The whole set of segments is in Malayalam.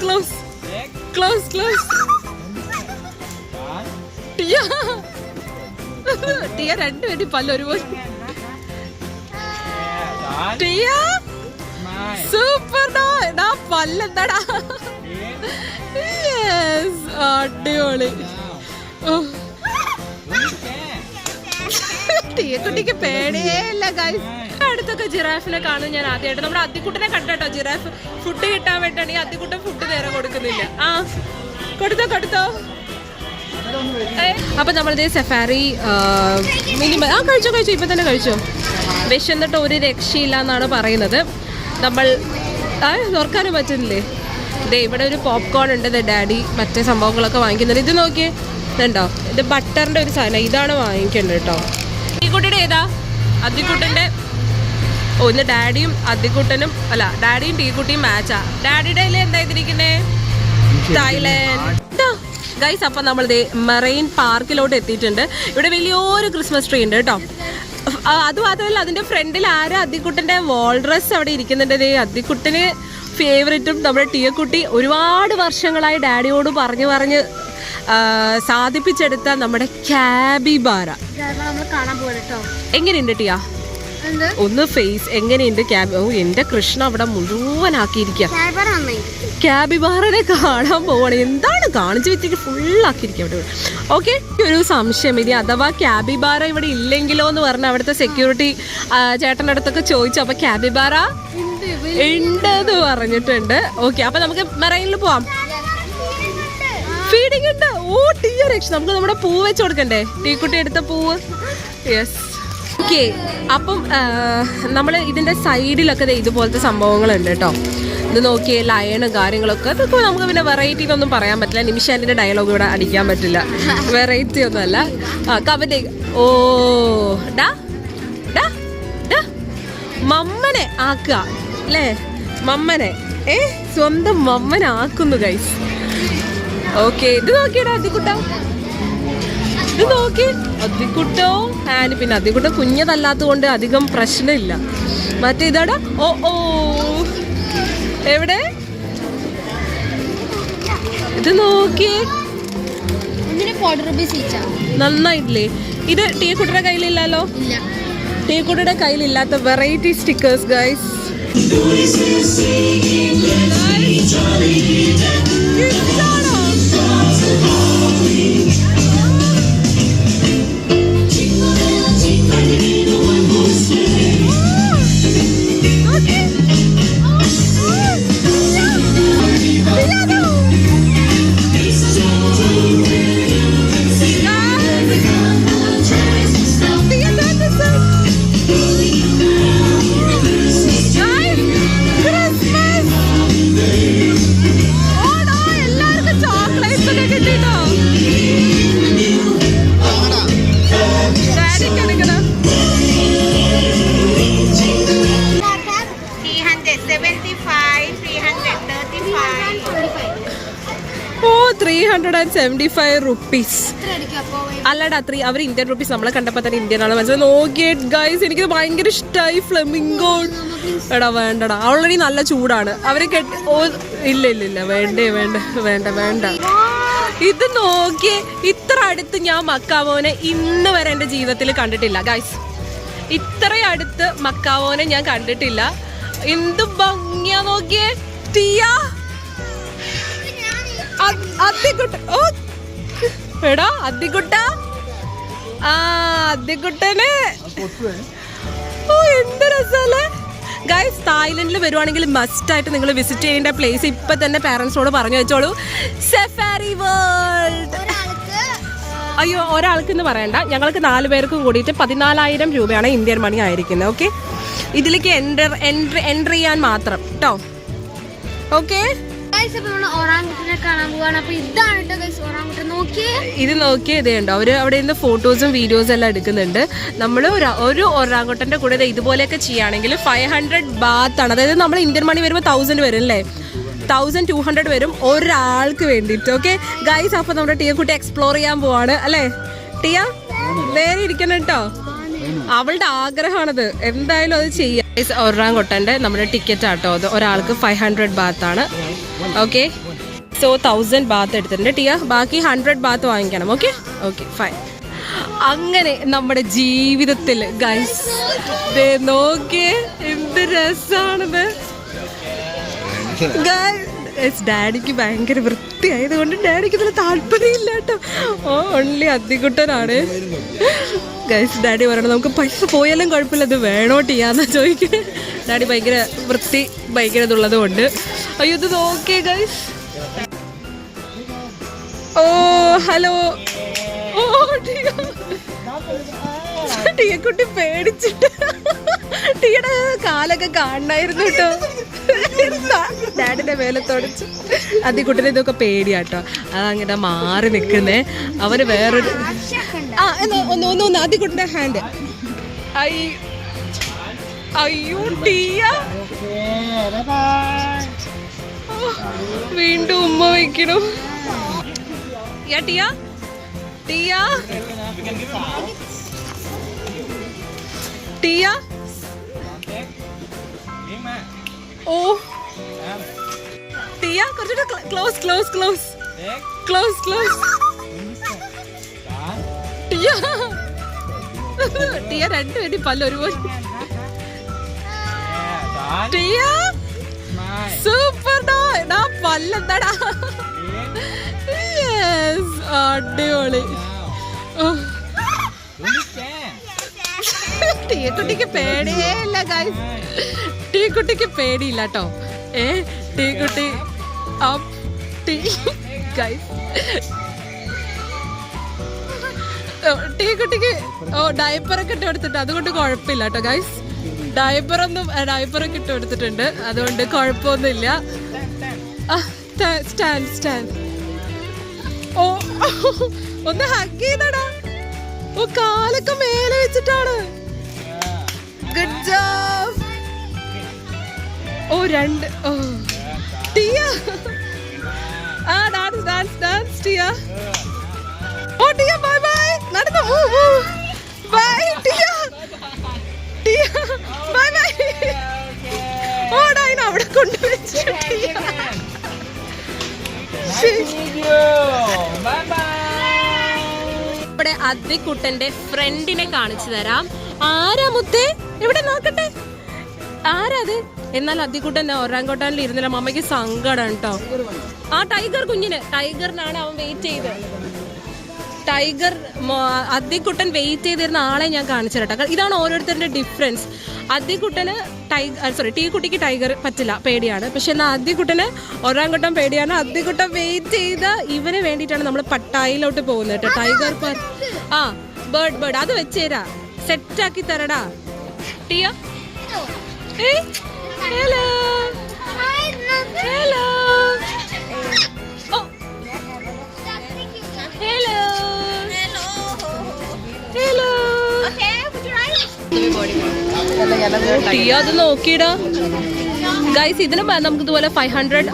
Close close close close Tia Tia രണ്ടുപേരും പല്ല ഒരുപോലെ. ടിയ സൂപ്പർ ഡാ പല്ലെന്താടാ? യെസ് അടിപൊളി. ഓ. തീയക്കുട്ടിക്ക് പേടിയേ ഇല്ല ഗൈസ് അടുത്തൊക്കെ ജിറാഫിനെ കാണും ഞാൻ ആദ്യമായിട്ട്. നമ്മുടെ അത്തിക്കുട്ടനെ കണ്ടോ ജിറാഫ്. ഫുഡ് കിട്ടാൻ വേണ്ടിയാണ് ഈ ഫുഡ് നേരെ കൊടുക്കുന്നില്ല. ആ കൊടുത്തോ കൊടുത്തോ. അപ്പൊ നമ്മളിതേ സഫാരി മിനിമം ആ കഴിച്ചോ കഴിച്ചോ ഇപ്പൊ തന്നെ കഴിച്ചോ. വിശന്നിട്ട് ഒരു രക്ഷയില്ല എന്നാണ് പറയുന്നത്. നമ്മൾ തുറക്കാനും പറ്റുന്നില്ലേ? ദേ ഇവിടെ ഒരു പോപ്കോൺ ഉണ്ട് ഡാഡി മറ്റേ സംഭവങ്ങളൊക്കെ വാങ്ങിക്കുന്നുണ്ട്. ഇത് നോക്കിയേ ഇതുണ്ടോ ഇത് ബട്ടറിന്റെ ഒരു സാധനം ഇതാണ് വാങ്ങിക്കേണ്ടത് കേട്ടോ. ഈ കുട്ടിയുടെ ഏതാ? അദ്ദിക്കുട്ടന്റെ ഓ ഇന്ന് ഡാഡിയും അതികുട്ടനും അല്ല ഡാഡിയും ടീക്കുട്ടിയും മാച്ചാ ഡാഡിയുടെ കയ്യിൽ എന്താ ഇതിരിക്കുന്നേ? തായ്ലാൻഡ്. ഗൈസ് അപ്പം നമ്മൾ മെറൈൻ പാർക്കിലോട്ട് എത്തിയിട്ടുണ്ട്. ഇവിടെ വലിയൊരു ക്രിസ്മസ് ട്രീ ഉണ്ട് കേട്ടോ. ആ, അത് മാത്രമല്ല അതിന്റെ ഫ്രണ്ടിൽ ആരാ വോൾ ഡ്രസ് അവിടെ ഇരിക്കുന്നുണ്ട്? അദ്ദിക്കുട്ടന് ഫേവറേറ്റും നമ്മുടെ ടിയക്കുട്ടി ഒരുപാട് വർഷങ്ങളായി ഡാഡിയോട് പറഞ്ഞു പറഞ്ഞ് സാധിപ്പിച്ചെടുത്ത നമ്മുടെ പോകണം കേട്ടോ. എങ്ങനെയുണ്ട് ടിയ? ഒന്ന് ഫേസ് എങ്ങനെയുണ്ട്? ക്യാബ് ഓ എന്റെ കൃഷ്ണ അവിടെ ക്യാബർ നന്നായി ക്യാബിബാറിനെ കാണാൻ പോവാണ്. എന്താണ് കാണിച്ചു വെച്ചിട്ട് ഫുള്ളാക്കിയിരിക്കും അവിടെ ഓക്കെ ഒരു സംശയം. ഇനി അഥവാ ക്യാബിബാറ ഇവിടെ ഇല്ലെങ്കിലോ എന്ന് പറഞ്ഞ അവിടുത്തെ സെക്യൂരിറ്റി ചേട്ടന്റെ അടുത്തൊക്കെ ചോദിച്ചു. അപ്പൊ ക്യാബിബാറ? ഉണ്ട് എന്ന് പറഞ്ഞിട്ടുണ്ട്. ഓക്കെ അപ്പൊ നമുക്ക് മെറൈനിൽ പോവാം. ഫീഡിങ് ഉണ്ട്. ഓ ടീ രക്ഷ നമുക്ക് നമ്മുടെ പൂ വെച്ച് കൊടുക്കണ്ടേ? ടീക്കുട്ടി എടുത്ത പൂവ്? Yes okay. അപ്പം നമ്മൾ ഇതിന്റെ സൈഡിലൊക്കെ ഇതുപോലത്തെ സംഭവങ്ങളുണ്ട് കേട്ടോ. ഇത് നോക്കിയേ ലയണ് കാര്യങ്ങളൊക്കെ. അതൊക്കെ നമുക്ക് പിന്നെ വെറൈറ്റി ഒന്നും പറയാൻ പറ്റില്ല. നിമിഷാന്റെ ഡയലോഗ് ഇവിടെ അടിക്കാൻ പറ്റില്ല. വെറൈറ്റി ഒന്നുമല്ല. ആ കവിത. ഓ ഡാ ഡാ ഡാ. മമ്മനെ ആക്കുക അല്ലേ? മമ്മനെ. ഏ സ്വന്തം മമ്മനെ ആക്കുന്നു ഗൈസ് ഓക്കെ. ഇത് നോക്കിയടാ അതിക്കുട്ട ഇത് നോക്കി. അതിക്കുട്ടോ? ആന് പിന്നെ അതിക്കുട്ട കുഞ്ഞതല്ലാത്തത് കൊണ്ട് അധികം പ്രശ്നമില്ല. മറ്റേ ഇതാടാ. ഓ ഓ. എവിടെ? ഇത് നോക്കിയേ ഈച്ചാ നന്നായിട്ടില്ലേ. ഇത് ടീ കുട്ടിയുടെ കയ്യിലില്ലല്ലോ? ടീ കുട്ടിയുടെ കയ്യിലില്ലാത്ത വെറൈറ്റി സ്റ്റിക്കേഴ്സ് ഗൈസ് എത്ര അത്ര അവർ ഇന്ത്യൻ റുപ്പീസ് നമ്മളെ കണ്ടപ്പോൾ തന്നെ ഇന്ത്യൻ ആണ് മനസ്സിലായി. നോക്കിയേ ഗൈസ് എനിക്ക് ഭയങ്കര ഇഷ്ടമായി ഫ്ലെമിംഗോ എടാ വേണ്ടടാ. ഓൾറെഡി നല്ല ചൂടാണ്. അവരെ കെട്ടി ഓ ഇല്ല ഇല്ല ഇല്ല. വേണ്ടേ വേണ്ട വേണ്ട വേണ്ട. ഇത് നോക്കിയേ ഇത്ര അടുത്ത് ഞാൻ മക്കാവോനെ ഇന്ന് വരെ എന്റെ ജീവിതത്തിൽ കണ്ടിട്ടില്ല. ഗൈസ് ഇത്ര അടുത്ത് മക്കാവോനെ ഞാൻ കണ്ടിട്ടില്ല. എന്ത് ഭംഗിയാ നോക്കിയേ ടിയ. അ- അത്തിക്കുട്ട ഓ എടാ അത്തിക്കുട്ട ആ അത്തിക്കുട്ടനെ ഓ എന്ത് രസമല്ലേ ഗൈസ് തായ്ലൻഡിൽ വരുവാണെങ്കിൽ മസ്റ്റ് ആയിട്ട് നിങ്ങൾ വിസിറ്റ് ചെയ്യേണ്ട പ്ലേസ് ഇപ്പൊ തന്നെ പേരൻസിനോട് പറഞ്ഞു വെച്ചോളൂ. സെഫാരി വേൾഡ് അയ്യോ ഒരാൾക്ക് എന്ന് പറയണ്ട. ഞങ്ങൾക്ക് നാല് പേർക്കും കൂടിയിട്ട് പതിനാലായിരം രൂപയാണ് ഇന്ത്യൻ മണി ആയിരിക്കുന്നത് ഓക്കെ ഇതിലേക്ക് എന്റർ എൻട്രി എൻട്രി ചെയ്യാൻ മാത്രം കേട്ടോ ഓക്കെ ഗൈസ് കാണാൻ ഇതാണ് നോക്കിയേ. ഇത് നോക്കിയേ ഇതേ ഉണ്ടോ അവർ അവിടെ നിന്ന് ഫോട്ടോസും വീഡിയോസും എല്ലാം എടുക്കുന്നുണ്ട്. നമ്മൾ ഒരു ഒരു ഒരാങ്കോട്ടന്റെ കൂടെ ഇതുപോലെയൊക്കെ ചെയ്യുകയാണെങ്കിൽ ഫൈവ് ഹൺഡ്രഡ് ബാത്ത് ആണ്. അതായത് നമ്മൾ ഇന്ത്യൻ മണി വരുമ്പോൾ തൗസൻഡ് വരും അല്ലേ? തൗസൻഡ് ടു ഹൺഡ്രഡ് വരും ഒരാൾക്ക് വേണ്ടിയിട്ട് ഓക്കെ ഗൈസ് അപ്പൊ നമ്മുടെ ടിയ കുട്ടി എക്സ്പ്ലോർ ചെയ്യാൻ പോവാണ് അല്ലേ? ടിയ നേരെ ഇരിക്കണം കേട്ടോ. അവളുടെ ആഗ്രഹമാണത്. എന്തായാലും അത് ചെയ്യാം. ഒറാങ്കൊട്ടന്റെ നമ്മുടെ ടിക്കറ്റ് ആട്ടോ. അത് ഒരാൾക്ക് ഫൈവ് ഹൺഡ്രഡ് ആണ്. ഓക്കെ സോ തൗസൻഡ് ബാത്ത് എടുത്തിട്ടുണ്ട്. ടിയ ബാക്കി ഹൺഡ്രഡ് ബാത്ത് വാങ്ങിക്കണം. ഓക്കെ ഓക്കെ ഫൈൻ അങ്ങനെ നമ്മുടെ ജീവിതത്തിൽ ഗൈസ് നോക്കിയേ എന്ത് രസാണിത്. ഡാഡിക്ക് ഭയങ്കര വൃത്തിയായത് കൊണ്ട് ഡാഡിക്ക് ഇതിൽ താല്പര്യമില്ല കേട്ടോ ഓ ഓൺലി അത്തിക്കുട്ടനാണ് ഗൈസ് ഡാഡി പറയണത് നമുക്ക് പൈസ പോയാലും കുഴപ്പമില്ല അത് വേണോ ചെയ്യാന്ന് ചോദിക്കുന്നത് ഡാഡി ഭയങ്കര വൃത്തി ഭയങ്കര ഇതുള്ളത് കൊണ്ട് അയ്യോ ഇത് നോക്കേ ഗൈസ് ഓ ഹലോ. ഓ ടീയക്കുട്ടി പേടിച്ചിട്ട്. ടീയുടെ കാലൊക്കെ കാണണായിരുന്നു കേട്ടോ. ഡാഡിന്റെ മേലെ അതി അതിക്കുട്ടിനെ ഇതൊക്കെ പേടിയാട്ടോ. അതങ്ങനെ മാറി നിൽക്കുന്നേ അവർ വേറൊരു ആ എന്നാ ഒന്ന് ഒന്ന് ഒന്ന് അതിക്കുട്ടിന്റെ ഹാൻഡ് വീണ്ടും ഉമ്മ വെക്കണു യാ ടിയ. ടിയ. ടിയ. ഓ. ടിയ കുറച്ചുകൂടെ close close close close close Tia. Tia രണ്ടുപേരും പല്ല ഒരുപോലെ. ടിയ. സൂപ്പർ ഡാ. പല്ലെന്താടാ? അടിപൊളി. ടീക്കുട്ടിക്ക് പേടിയേ ഇല്ല ഗൈസ് ടീക്കുട്ടിക്ക് പേടിയില്ല കേട്ടോ ഏ ടീക്കുട്ടി. അപ്പ് ടീ കുട്ടിക്ക് ഓ ഡയപ്പറൊക്കെ ഇട്ട് കൊടുത്തിട്ട് അതുകൊണ്ട് കുഴപ്പമില്ല കേട്ടോ ഗൈസ് ഡയപ്പറൊന്നും ഡയപ്പറൊക്കെ ഇട്ട് കൊടുത്തിട്ടുണ്ട്. അതുകൊണ്ട് കുഴപ്പമൊന്നുമില്ല. സ്റ്റാൻഡ് സ്റ്റാൻഡ് ഓ ഒന്ന് ഹഗ് ചെയ്തടാ. ഓ കാലൊക്കെ മേലെ വെച്ചിട്ടാണ്. ഗുഡ് ജോബ് ഓ രണ്ട് ഓ. ടിയ. ആ ഡാൻസ് ഡാൻസ് ഡാൻസ് ടിയ. ഓ ടിയ ബൈ ബൈ നടന്നു. Bye Tia. Tia. Bye bye ഓ ഡൈന അവിടെ കൊണ്ടുവച്ചു ടിയ. ശരി. നമ്മുടെ അദ്വിക്കുട്ടന്റെ ഫ്രണ്ടിനെ കാണിച്ചു തരാം. ആരാ മുത്തേ? ഇവിടെ നോക്കട്ടെ? ആരാ അത്? എന്നാൽ അതികൂട്ടൻ ഒരാങ്കോട്ടാനിൽ ഇരുന്നില്ല. മമ്മയ്ക്ക് സങ്കടം കേട്ടോ ആ ടൈഗർ കുഞ്ഞിന്. ടൈഗറിനാണ് അവൻ വെയിറ്റ് ചെയ്തത് ടൈഗർ അദ്ദിക്കുട്ടൻ വെയിറ്റ് ചെയ്തിരുന്ന ആളെ ഞാൻ കാണിച്ചു ഇതാണ് ഓരോരുത്തരുടെ ഡിഫറൻസ് അദ്ദിക്കുട്ടന് ടൈഗർ സോറി ടീ കുട്ടിക്ക് ടൈഗർ പറ്റില്ല പേടിയാണ്. പക്ഷെ എന്നാൽ അദ്ദിക്കുട്ടന് കുട്ടം പേടിയാണ്. അദ്ദിക്കുട്ടൻ വെയിറ്റ് ചെയ്ത ഇവന് വേണ്ടിയിട്ടാണ് നമ്മൾ പട്ടായിലോട്ട് പോകുന്നത് കേട്ടോ ടൈഗർ പാർക്ക് ആ ബേർഡ് ബേർഡ് അത് വെച്ചേരാ സെറ്റാക്കി തരടാ. ടീയോ? ഹലോ ഓ ഹലോ ഹലോ ടിയ അത് നോക്കിയിടാ. ഗൈസ് ഇതിന് നമുക്ക് ഇതുപോലെ ഫൈവ് ഹൺഡ്രഡ്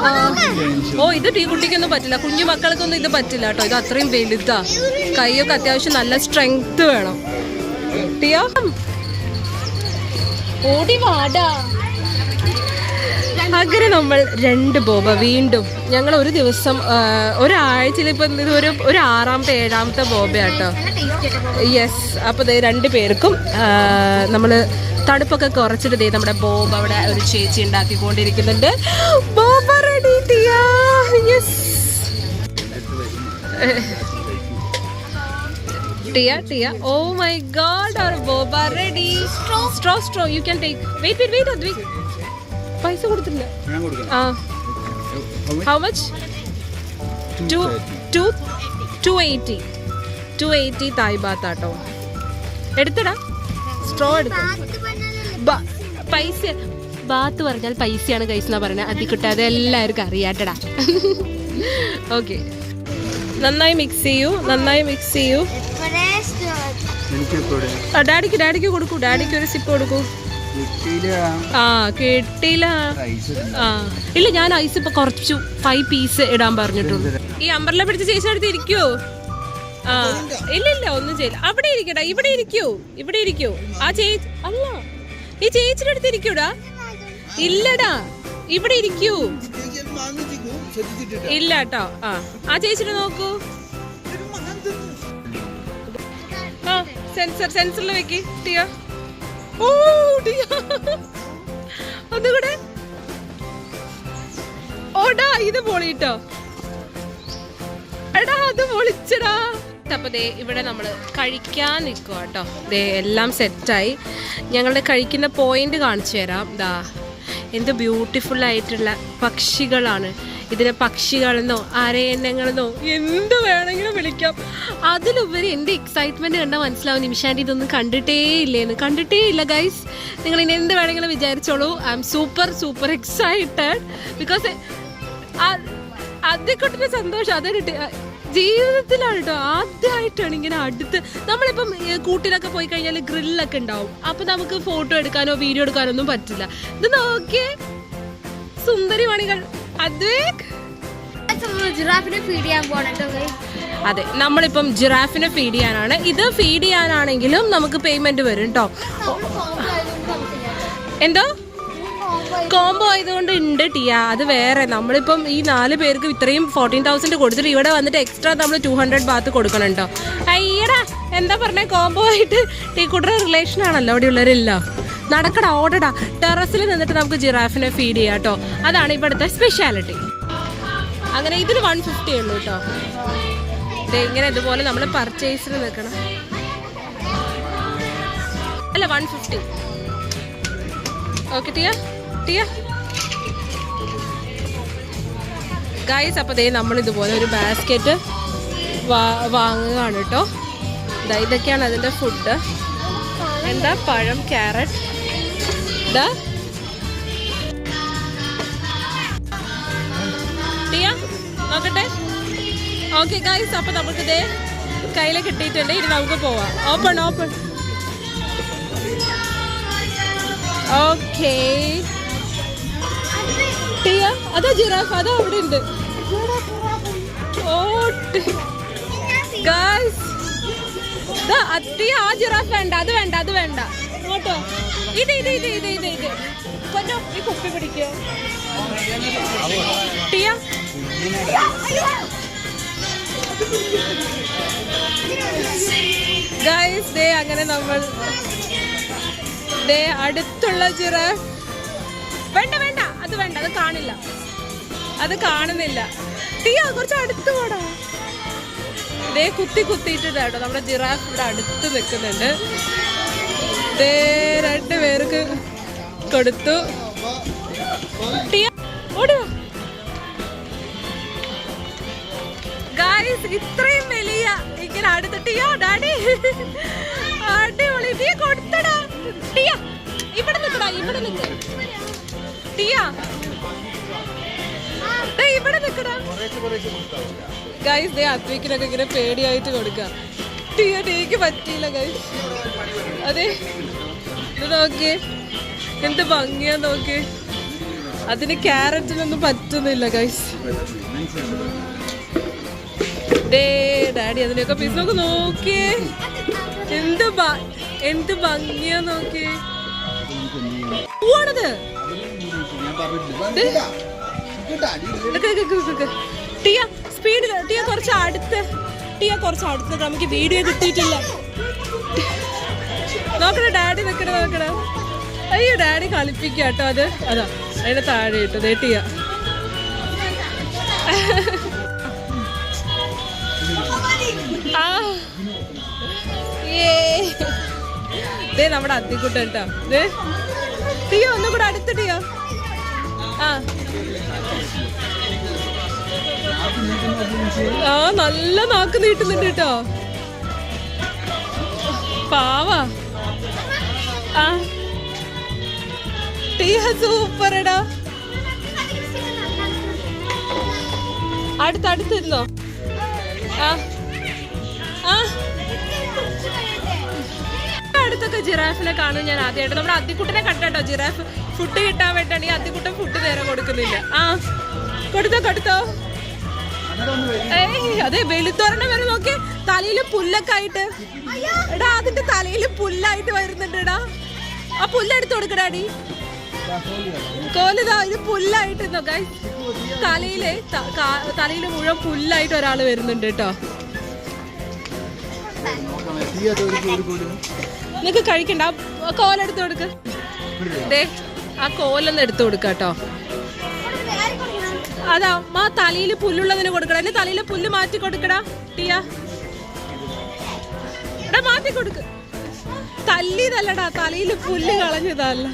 ഓ ഇത് ടീ കുട്ടിക്കൊന്നും പറ്റില്ല. കുഞ്ഞു മക്കൾക്കൊന്നും ഇത് പറ്റില്ല കേട്ടോ. ഇത് അത്രയും വലുതാ. കൈയൊക്കെ അത്യാവശ്യം നല്ല സ്ട്രെങ്ത് വേണം. ടിയോ? ഓടി വാടാ. അങ്ങനെ നമ്മൾ രണ്ട് ബോബ വീണ്ടും ഞങ്ങൾ ഒരു ദിവസം ഒരാഴ്ചയിൽ ഇപ്പം ഇത് ഒരു ഒരു ആറാമത്തെ ഏഴാമത്തെ ബോബയാട്ടോ യെസ് അപ്പോൾ ദേ രണ്ട് പേർക്കും നമ്മൾ തണുപ്പൊക്കെ കുറച്ചിട്ട് ദേ നമ്മുടെ ബോബ് അവിടെ ഒരു ചേച്ചി ഉണ്ടാക്കിക്കൊണ്ടിരിക്കുന്നുണ്ട്. Boba ready yes Tia Tia. Oh my our boba ready straw straw you can take wait wait wait പൈസ കൊടുത്തില്ല ആ. How much two two two eighty two eighty Thai baht auto എടുത്തടാ. Straw എടുത്തു. ബ- പൈസ. ബാത്ത് പറഞ്ഞാൽ പൈസയാണ് കൈസ് എന്നാ പറയുന്നത് അതി കിട്ടാതെ എല്ലാവർക്കും അറിയാട്ടടാ. ഓക്കെ നന്നായി മിക്സ് ചെയ്യൂ നന്നായി മിക്സ് ചെയ്യൂ. ഡാഡിക്ക് ഡാഡിക്ക് കൊടുക്കൂ. ഡാഡിക്ക് ഒരു സിപ്പ് കൊടുക്കൂ. ആ കിട്ടിയില്ല. ആ. ഇല്ല ഞാൻ ഐസ് ഇപ്പൊ കുറച്ചു ഫൈവ് പീസ് ഇടാൻ പറഞ്ഞിട്ടുണ്ട് ഈ അമ്പർല പിടിച്ച ചേച്ചി അടുത്ത് ഇരിക്കോ. ആ ഇല്ല ഇല്ല ഒന്നും ചെയ്യില്ല. അവിടെ ഇരിക്കടാ ഇവിടെ ഇരിക്കൂ ഇവിടെ ഇരിക്കൂ. ആ ചേച്ചി അല്ല ഈ ചേച്ചിയുടെ അടുത്ത് ഇരിക്കൂടാ? ഇല്ലടാ ഇവിടെ ഇരിക്കൂ. ഇല്ല കേട്ടോ ആ. ആ ചേച്ചിയുടെ നോക്കൂ. സെൻസർ സെൻസറിൽ വെക്കി ടിയ ഓടാ ഇത് എടാ അത് പൊളിച്ചടാ. ഇവിടെ നമ്മൾ കഴിക്കാൻ നിൽക്കുക കേട്ടോ ദേ എല്ലാം സെറ്റായി ഞങ്ങളുടെ കഴിക്കുന്ന പോയിന്റ് കാണിച്ചു തരാം. ദാ. എന്ത് ബ്യൂട്ടിഫുൾ ആയിട്ടുള്ള പക്ഷികളാണ്. ഇതിനെ പക്ഷികളെന്നോ അരയന്നങ്ങളെന്നോ എന്ത് വേണമെങ്കിലും വിളിക്കാം. അതിലുപരി എന്റെ എക്സൈറ്റ്മെന്റ് കണ്ടാൽ മനസ്സിലാവും. നിമിഷാന്റെ ഇതൊന്നും കണ്ടിട്ടേ ഇല്ലേന്ന് കണ്ടിട്ടേ ഇല്ല ഗൈസ് നിങ്ങൾ ഇനി എന്ത് വേണമെങ്കിലും വിചാരിച്ചോളൂ. I am super super excited because ആദ്യക്കൊട്ടിന്റെ സന്തോഷം. അതൊരു ജീവിതത്തിലാണ് കേട്ടോ ആദ്യമായിട്ടാണ് ഇങ്ങനെ അടുത്ത്. നമ്മളിപ്പം കൂട്ടിലൊക്കെ പോയി കഴിഞ്ഞാൽ ഗ്രില്ലൊക്കെ ഉണ്ടാവും. അപ്പൊ നമുക്ക് ഫോട്ടോ എടുക്കാനോ വീഡിയോ എടുക്കാനോ ഒന്നും പറ്റില്ല. ഇത് നോക്കിയേ സുന്ദരി മണികൾ അദ്വേക് ജിറാഫിനെ ഫീഡ് ചെയ്യാൻ അതെ നമ്മളിപ്പം ജിറാഫിനെ ഫീഡ് ചെയ്യാനാണ്. ഇത് ഫീഡ് ചെയ്യാനാണെങ്കിലും നമുക്ക് പേയ്മെന്റ് വരും കേട്ടോ. എന്തോ? കോംബോ ആയതുകൊണ്ട് ഉണ്ട് ടിയ. അത് വേറെ. നമ്മളിപ്പം ഈ നാല് പേർക്ക് ഇത്രയും ഫോർട്ടീൻ തൗസൻഡ് കൊടുത്തിട്ട് ഇവിടെ വന്നിട്ട് എക്സ്ട്രാ നമ്മൾ ടു ഹൺഡ്രഡ് ബാത്ത് കൊടുക്കണം കേട്ടോ അയ്യടാ എന്താ പറഞ്ഞ? കോംബോ ആയിട്ട് ടീ കുട്ടറ റിലേഷൻ ആണല്ലോ അവിടെ ഉള്ളവരെല്ലാം. നടക്കടാ ഓടടാ. ടെറസിൽ നിന്നിട്ട് നമുക്ക് ജിറാഫിനെ ഫീഡ് ചെയ്യാം കേട്ടോ അതാണ് ഇവിടുത്തെ സ്പെഷ്യാലിറ്റി അങ്ങനെ ഇതിന് വൺ ഫിഫ്റ്റി ഉള്ളൂ കേട്ടോ ഇങ്ങനെ ഇതുപോലെ നമ്മൾ പർച്ചേസിന് നിൽക്കണം. അല്ല one fifty okay Tia? Tia guys അപ്പോൾ ദേ നമ്മൾ ഇതുപോലെ ഒരു ബാസ്ക്കറ്റ് വാ വാങ്ങുകയാണ് കേട്ടോ ദാ ഇതൊക്കെയാണ് അതിന്റെ ഫുഡ് എന്താ പഴം ക്യാരറ്റ് ഇതാ നോക്കട്ടെ. ഓക്കെ ഗൈസ് അപ്പോൾ ഇതേ കയ്യിൽ കിട്ടിയിട്ടുണ്ട്. ഇനി നമുക്ക് പോവാം. ഓപ്പൺ ഓപ്പൺ ഓക്കേ അതാ ജിറാഫ് അതാ അവിടെ ഉണ്ട് അത്തി ആ ജിറാഫ് വേണ്ട അത് വേണ്ട അത് വേണ്ട. ഇങ്ങോട്ടോ ഇത് ഇത് ഇത് ഇത് ഇത് ഇത്. കൊണ്ടോ ഈ കുപ്പി പിടിക്കോ. ദേ അങ്ങനെ നമ്മൾ ദേ അടുത്തുള്ള ജിറാഫ്. വേണ്ട വേണ്ട അത് വേണ്ട അത് കാണില്ല. അത് കാണുന്നില്ല. തീയാ കുറച്ച് അടുത്ത് പോടാ. ദേ കുത്തി കുത്തിയിട്ടുണ്ട് കേട്ടോ. നമ്മുടെ ജിറാഫ് ഇവിടെ അടുത്ത് നിൽക്കുന്നുണ്ട് ദേ രണ്ട് പേർക്ക് കൊടുത്തു. ഇത്രയും വലിയ ഇങ്ങനെ അടുത്ത് ടിയോ ഡാഡി. അടിപൊളി. തീ കൊടുത്തടാ. ടിയ ഇവിടെ നിൽക്കടാ ഇവിടെ നിൽക്ക. ടിയ ഇവിടെ നിൽക്കടാ ഗൈസ് ദേ അത്വിക്കിനൊക്കെ ഇങ്ങനെ പേടിയായിട്ട് കൊടുക്കാം. ടിയ ടീക്ക് പറ്റിയില്ല ഗൈസ് അതെ. ഇത് നോക്കിയേ. എന്ത് ഭംഗിയാ നോക്കിയേ. അതിന് ക്യാരറ്റിനൊന്നും പറ്റുന്നില്ല ഗൈസ് ഡേ ഡാഡി അതിനൊക്കെ പീസ് നോക്ക് നോക്കിയേ. എന്ത് എന്ത് ഭംഗിയാ നോക്കിയേ. പൂവാണത്. ടിയ സ്പീഡ് ടിയ കുറച്ച് അടുത്ത്. ടിയ കുറച്ച് അടുത്ത് നമുക്ക് വീഡിയോ കിട്ടിയിട്ടില്ല. നോക്കണേ ഡാഡി നിൽക്കണേ നോക്കണേ അയ്യോ ഡാഡി കളിപ്പിക്കുക കേട്ടോ അത്. അതാ അതിന്റെ താഴെ ഇട്ടു ദേ ടിയ. ആ. ദേ നമ്മുടെ അത്തിക്കുട്ടൻ കേട്ടോ ദേ. ടിയ ഒന്നും കൂടെ അടുത്ത് ടിയോ. ആ. നല്ല നാക്ക് നീട്ടുന്നുണ്ട് കേട്ടോ. പാവാ. ആ. ടീയ സൂപ്പർ എടാ അടുത്ത് ആ. ആ. അടുത്തൊക്കെ ജിറാഫിനെ കാണും ഞാൻ ആദ്യമായിട്ട്. നമ്മുടെ അത്തിക്കുട്ടനെ കണ്ടോ? ജിറാഫ് ഫുഡ് കിട്ടാൻ വേണ്ടിയാണ് ഈ അത്തിക്കുട്ടൻ ഫുഡ് നേരെ കൊടുക്കുന്നില്ല. ആ കൊടുത്തോ കൊടുത്തോ. അതെ വെളുത്തോരണ വരെ നോക്കി. തലയിൽ പുല്ലൊക്കെ ആയിട്ട് എടാ അതിന്റെ തലയിൽ പുല്ലായിട്ട് വരുന്നുണ്ട് എടാ. ആ പുല്ലെടുത്ത് കൊടുക്കടാടി കോലിതാ ഇത് പുല്ലായിട്ട് നോക്കാം തലയിൽ തലയിൽ മുഴുവൻ പുല്ലായിട്ട് ഒരാൾ വരുന്നുണ്ട് കേട്ടോ. നിങ്ങക്ക് കഴിക്കണ്ട. ആ കോലെടുത്ത് കൊടുക്ക്. ദേ ആ കോലൊന്ന് എടുത്തു കൊടുക്ക കേട്ടോ. അതാ അമ്മ തലയിൽ പുല്ലുള്ളതിന് കൊടുക്കടാ. എന്റെ തലയിലെ പുല്ല് മാറ്റി കൊടുക്കടാ ടിയ. എടാ മാറ്റി കൊടുക്ക്. തല്ലിയതല്ലടാ തലയിൽ പുല്ല് കളഞ്ഞതല്ല.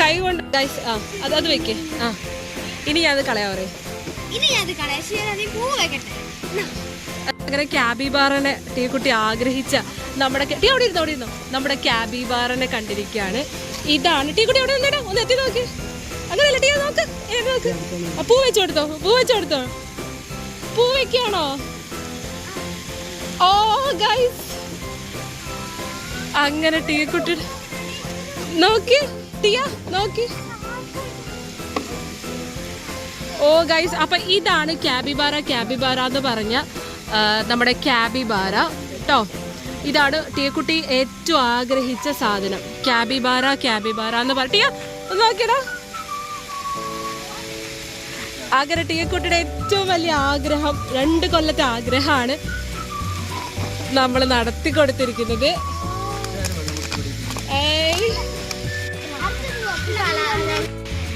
കൈ കൊണ്ട് ഗൈസ് ആ അത് അത് വെക്കേ. ആ ഇനി ഞാൻ അത് കളയാ പറയും. ഇനി ഞാൻ അത് കളയാം ശരി അതിൽ പൂ വെക്കട്ടെ. അങ്ങനെ ക്യാബി ബാറിനെ ടീക്കുട്ടി ആഗ്രഹിച്ച നമ്മുടെ ടീ അവിടെ ഇരുന്നു അവിടെ ഇരുന്നു? നമ്മുടെ ക്യാബി ബാറിനെ കണ്ടിരിക്കുകയാണ്. ഇതാണ്. ടീക്കുട്ടി അവിടെ നിന്നിടാ ഒന്ന് എത്തി നോക്കി. അങ്ങനെയല്ല ടീ നോക്ക്. നോക്ക്. പൂ വെച്ച് കൊടുത്തോ? പൂ വെച്ച് കൊടുത്തോ? പൂ വെക്കാണോ ഓ ഗൈസ് അങ്ങനെ ടീക്കുട്ടി നോക്കി. ടിയ നോക്കി. ഓ ഗൈസ് അപ്പൊ ഇതാണ് ക്യാബിബാര ക്യാബിബാര എന്ന് പറഞ്ഞ നമ്മുടെ ക്യാബിബാര കേട്ടോ ഇതാണ് ടീക്കുട്ടി ഏറ്റവും ആഗ്രഹിച്ച സാധനം. ക്യാബിബാര ക്യാബിബാര എന്ന് പറഞ്ഞ ഒന്ന് നോക്കിയടാ. ആഗ്രഹ ടീക്കുട്ടിയുടെ ഏറ്റവും വലിയ ആഗ്രഹം രണ്ട് കൊല്ലത്തെ ആഗ്രഹമാണ് നമ്മൾ നടത്തി കൊടുത്തിരിക്കുന്നത്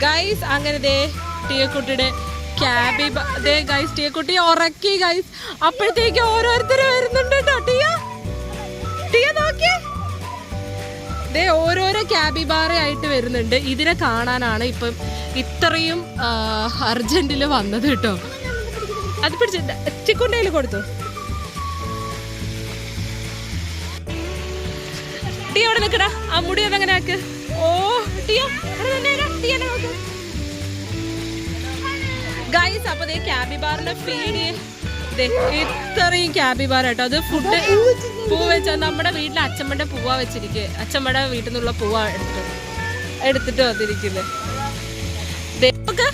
ഗൈസ് അങ്ങനെ ദേ ടീയക്കുട്ടിയുടെ ക്യാബി ദേ ഗൈസ് കുട്ടി ഉറക്കി ഗൈസ് അപ്പോഴത്തേക്ക് ഓരോരുത്തർ വരുന്നുണ്ട് കേട്ടോ ടിയ? ടിയ നോക്കി ദേ ഓരോരോ ക്യാബി ആയിട്ട് വരുന്നുണ്ട്. ഇതിനെ കാണാനാണ് ഇപ്പം ഇത്രയും അർജന്റിൽ വന്നത് കേട്ടോ അത് പിടിച്ച് ചിക്കുണ്ടയിൽ കൊടുത്തു. ടീ അവിടെ നിൽക്കടാ. ആ മുടി അതെങ്ങനെ ആക്ക്? ഓ ടിയ. ടിയനെ നോക്ക്. ഗൈസ് അപ്പൊ ക്യാബി ബാറിന്റെ ഫീഡ് ഇത്രയും ക്യാബി ബാർ കേട്ടോ അത് ഫുഡ് പൂ വെച്ച നമ്മുടെ വീട്ടിലെ അച്ഛമ്മയുടെ പൂവാ വെച്ചിരിക്കുക അച്ഛമ്മയുടെ വീട്ടിൽ നിന്നുള്ള പൂവാ എടുത്തു എടുത്തിട്ട് വന്നിരിക്കുന്നത് ദേ, നോക്ക്.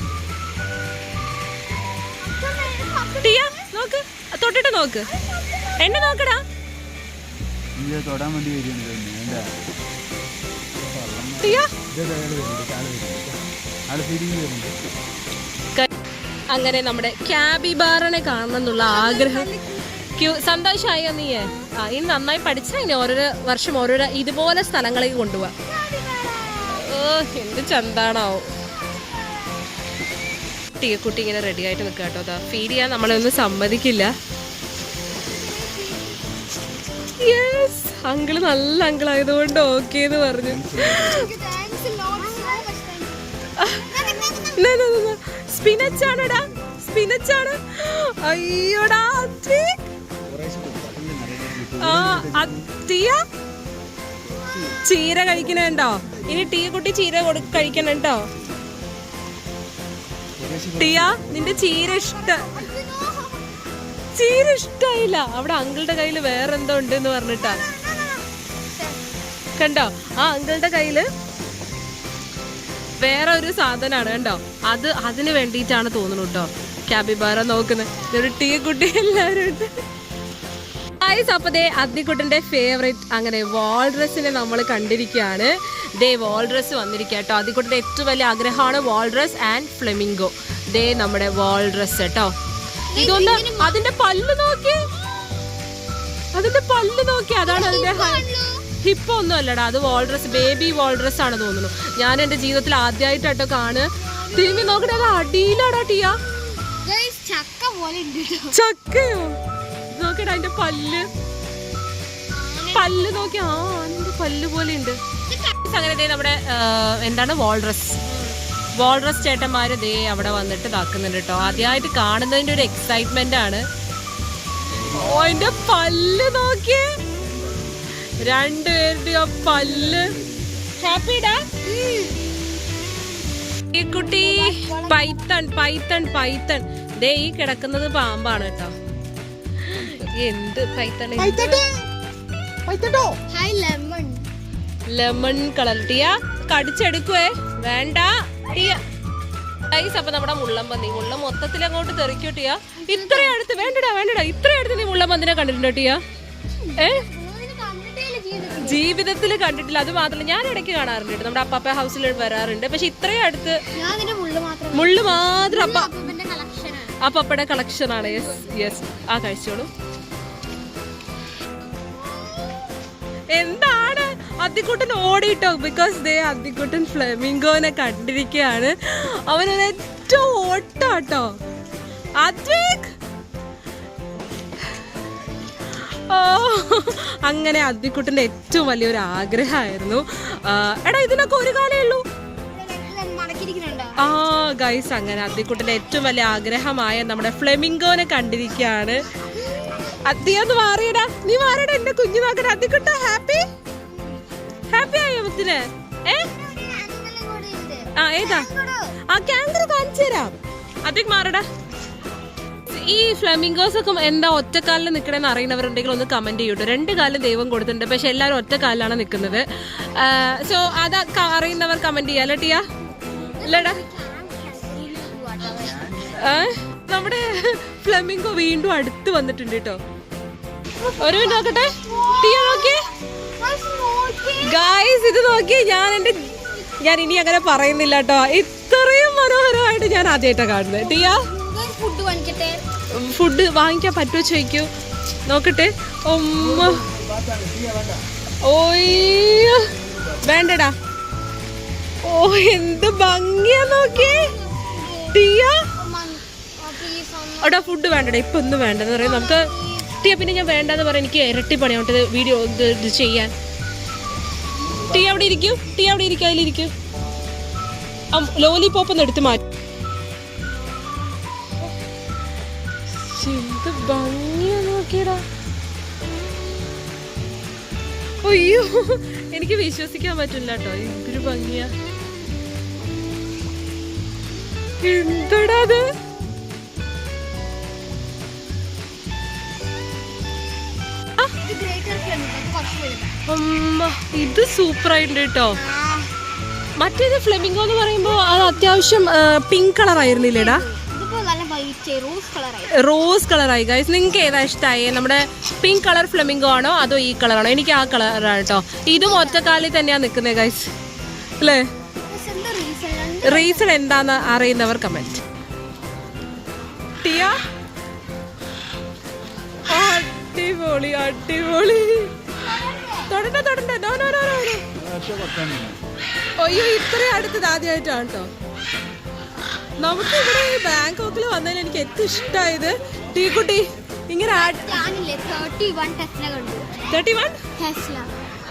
ടിയ നോക്ക്. തൊട്ടിട്ട് നോക്ക്. എന്നെ നോക്കടാ. തൊടാൻ വേണ്ടി വരുന്നുണ്ട് ടിയ. ആൾ വരുന്നുണ്ട്. അങ്ങനെ നമ്മുടെ ക്യാബി ബാറിനെ കാണണം എന്നുള്ള ആഗ്രഹം. ക്യൂ സന്തോഷമായോ നീയേ? ആ ഇനി നന്നായി പഠിച്ചാൽ ഇനി ഓരോരോ വർഷം ഓരോരോ ഇതുപോലെ സ്ഥലങ്ങളിലേക്ക് കൊണ്ടുപോവാ. ഓ എന്ത് ചന്താണാവും. കുട്ടി ഇങ്ങനെ റെഡി ആയിട്ട് നിൽക്കുക കേട്ടോ. അതാ ഫീഡ് ചെയ്യാൻ നമ്മളൊന്നും സമ്മതിക്കില്ല. യെസ് അങ്കിൾ നല്ല അങ്കിൾ ആയതുകൊണ്ട് ഓക്കെ എന്ന് പറഞ്ഞു. സ്പിനച്ച് ആണെടാ അയ്യോടാ ചീര കഴിക്കണുണ്ടോ? ഇനി ടീ കുട്ടി ചീര കഴിക്കണുണ്ടോ? ടിയാ നിന്റെ ചീര ഇഷ്ട ചീര ഇഷ്ടായില്ല. അവിടെ അങ്കിളുടെ കയ്യിൽ വേറെന്തോ ഉണ്ട് എന്ന് പറഞ്ഞിട്ടാ. കണ്ടോ? ആ അങ്കിളുടെ കയ്യിൽ വേറെ ഒരു സാധനമാണ് കേട്ടോ അത് അതിന് വേണ്ടിയിട്ടാണ് തോന്നുന്നു കേട്ടോ. ക്യാബിബാറ നോക്കുന്നത് ഒരു ടീ കുട്ടി എല്ലാവരും ഗൈസ് അപ്പൊ ദേ ഫേവറേറ്റ് അങ്ങനെ വാൾ വാൾഡ്രസ്സിനെ നമ്മൾ കണ്ടിരിക്കുകയാണ്. ദേ വാൾഡ്രസ് വന്നിരിക്കുക കേട്ടോ. അദ്ദിക്കുട്ടന്റെ ഏറ്റവും വലിയ ആഗ്രഹമാണ് വാൾ ഡ്രസ് ആൻഡ് ഫ്ലെമിംഗോ ദേ നമ്മുടെ വാൾ ഡ്രസ് കേട്ടോ. ഇതൊന്ന് അതിന്റെ പല്ല് നോക്കി. അതിന്റെ പല്ല് നോക്കി. അതാണ് അതിന്റെ ഹിപ്പോ ഒന്നും അല്ലടാ അത് വാൾഡ്രസ് ബേബി വാൾഡ്രസ് ആണ് തോന്നുന്നു. ഞാൻ എന്റെ ജീവിതത്തിൽ ആദ്യമായിട്ടോ കാണ് തിരുമ്പി നോക്കട്ടെ അത് അടിയിലാടാ ടിയ. ചക്ക പോലെ ചക്കയോ? നോക്കടാ അതിന്റെ പല്ല്. പല്ല് നോക്കി ആ അതിന്റെ പല്ല് പോലെ ഉണ്ട്. അങ്ങനെ നമ്മുടെ എന്താണ് വോൾഡ്രസ് വോൾഡ്രസ് ചേട്ടന്മാർ ദേ അവിടെ വന്നിട്ട് ഇതാക്കുന്നുണ്ട് കേട്ടോ ആദ്യമായിട്ട് കാണുന്നതിന്റെ ഒരു എക്സൈറ്റ്മെന്റ് ആണ്. ഓ എന്റെ പല്ല് നോക്കിയേ. രണ്ടുപേരുടെ ആ പല്ല്. ഹാപ്പിടാ ഈ കുട്ടി പൈത്തൺ പൈത്തൺ പൈത്തൺ. ദേ ഈ കിടക്കുന്നത് പാമ്പാണ് കേട്ടോ. എന്ത് python lemon lemon colour Tia കടിച്ചെടുക്കുവേ. വേണ്ട ടീയ. ഗൈസ് അപ്പൊ നമ്മുടെ മുള്ളമ്പന്തി. മുള്ളം മൊത്തത്തിൽ അങ്ങോട്ട് തെറിക്കോ ടിയ? ഇത്രയും അടുത്ത് വേണ്ടടാ വേണ്ടടാ. ഇത്രയും അടുത്ത് നീ മുള്ളമ്പന്തിനെ കണ്ടിട്ടുണ്ടോ ടിയാ? ഏ? കണ്ടിട്ടേ ചെയ്തിട്ടില്ല ജീവിതത്തിൽ കണ്ടിട്ടില്ല. അത് മാത്രമല്ല ഞാൻ ഇടയ്ക്ക് കാണാറുണ്ട് കേട്ടോ. നമ്മുടെ അപ്പാപ്പ ഹൗസിൽ വരാറുണ്ട്. പക്ഷെ ഇത്രയും അടുത്ത് ഞാൻ മുള്ളു മാത്രം മുള്ളു മാത്രം അപ്പ അപ്പൂപ്പന്റെ കളക്ഷനാണ് അപ്പപ്പയുടെ ആണ്. യെസ് യെസ് ആ കഴിച്ചോളൂ. എന്താണ്? അത്തിക്കുട്ടൻ ഓടിയിട്ടോ ബിക്കോസ് ദേ അത്തിക്കുട്ടൻ ഫ്ലെമിംഗോനെ കണ്ടിരിക്കുകയാണ് അവനൊരു ഏറ്റവും ഓട്ടാട്ടോ. അദ്വൈക്! ഓ അങ്ങനെ അദ്വിക്കുട്ടന്റെ ഏറ്റവും വലിയൊരു ആഗ്രഹമായിരുന്നു. എടാ ഇതിനൊക്കെ ഒരു കാലേ ഉള്ളൂ. ആ ഗൈസ് അങ്ങനെ അദ്ദിക്കുട്ടിന്റെ ഏറ്റവും വലിയ ആഗ്രഹമായ നമ്മുടെ ഫ്ലെമിംഗോനെ കണ്ടിരിക്കുകയാണ്. അദ്ദിയൊന്ന് മാറിയടാ. നീ മാറിയടാ എന്റെ കുഞ്ഞു നോക്കണ അദ്ദിക്കുട്ട ഹാപ്പി ഹാപ്പി ആയോ മുത്തിന് ഏ? ആ ഏതാ? ആ ക്യാങ്കർ കാണിച്ചു തരാം അദ്ദിക്ക് മാറടാ. ഈ ഫ്ലമിംഗോസ് ഒക്കെ എന്താ ഒറ്റക്കാലിൽ നിൽക്കണമെന്ന് അറിയുന്നവരുണ്ടെങ്കിൽ ഒന്ന് കമന്റ് ചെയ്യൂട്ടോ രണ്ട് കാലിൽ ദൈവം കൊടുത്തിട്ടുണ്ട്. പക്ഷെ എല്ലാവരും ഒറ്റക്കാലിലാണ് നിൽക്കുന്നത് സോ അത് അറിയുന്നവർ കമന്റ് ചെയ്യാം. ടിയ? ഇല്ലടാ നമ്മുടെ ഫ്ലമിംഗോ വീണ്ടും അടുത്ത് വന്നിട്ടുണ്ട് കേട്ടോ ഒരു മിനിറ്റ് നോക്കട്ടെ. ടിയ നോക്കിയേ. ഗായ്സ് ഇത് നോക്കി ഞാൻ എന്റെ ഞാൻ ഇനി അങ്ങനെ പറയുന്നില്ല കേട്ടോ ഇത്രയും മനോഹരമായിട്ട് ഞാൻ ആദ്യമായിട്ടാണ് കാണുന്നത്. ടിയ? ഫുഡ് വാങ്ങിക്കട്ടെ? ഫുഡ് വാങ്ങിക്കാൻ പറ്റുമോ ചോദിക്കൂ. നോക്കട്ടെ. ഒമ്മ ഓയ്യോ വേണ്ടടാ. ഓ എന്ത് ഭംഗിയാ നോക്കിയേ. ടിയ? ഫുഡ് വേണ്ടടാ. ഇപ്പൊ ഒന്നും വേണ്ടെന്ന് പറയാം. നമുക്ക് ടിയ പിന്നെ ഞാൻ വേണ്ടെന്ന് പറയാം. എനിക്ക് ഇരട്ടി പണിയോട്ട് വീഡിയോ ഇത് ചെയ്യാൻ. ടീ അവിടെ ഇരിക്കും. ടീ അവിടെ ഇരിക്കും അതിലിരിക്കും. ലോലിപോപ്പ് ഒന്ന് എടുത്ത് മാറ്റി. അയ്യോ എനിക്ക് വിശ്വസിക്കാൻ പറ്റില്ല കേട്ടോ. ഇതൊരു ഭംഗിയാ. എന്തടാ അത്? ഇത് ആയിട്ടുണ്ട് കേട്ടോ. മറ്റേത് ഫ്ലെമിംഗോ എന്ന് പറയുമ്പോ അത് അത്യാവശ്യം പിങ്ക് കളർ ആയിരുന്നില്ലേടാ? റോസ് കളറായി റോസ് കളറായി ഗൈസ് നിങ്ങൾക്ക് ഏതാ ഇഷ്ടമായി നമ്മുടെ പിങ്ക് കളർ ഫ്ലെമിംഗോ ആണോ? അതോ ഈ കളറാണോ എനിക്ക് ആ കളറാണ് കേട്ടോ. ഇതും ഒറ്റക്കാലിൽ തന്നെയാണ് നിൽക്കുന്നത് ഗൈസ് അല്ലേ? റീസൺ റീസൺ എന്താന്ന് അറിയുന്നവർ കമന്റ് ടിയ? അടിപൊളി അടിപൊളി. തൊടണ്ട തൊടണ്ട. നോ നോ നോ അയ്യോ ഇത്രയും അടുത്തത് ആദ്യമായിട്ടാണ് കേട്ടോ. നമുക്ക് ഇവിടെ ബാങ്കോക്കിൽ വന്നതിൽ എനിക്ക് ഏറ്റവും ഇഷ്ടമായത് ടീക്കുട്ടി ഇങ്ങനെ ഞാനില്ലേ തേർട്ടി വൺ ടെസ്ല കണ്ടു. Thirty one Tesla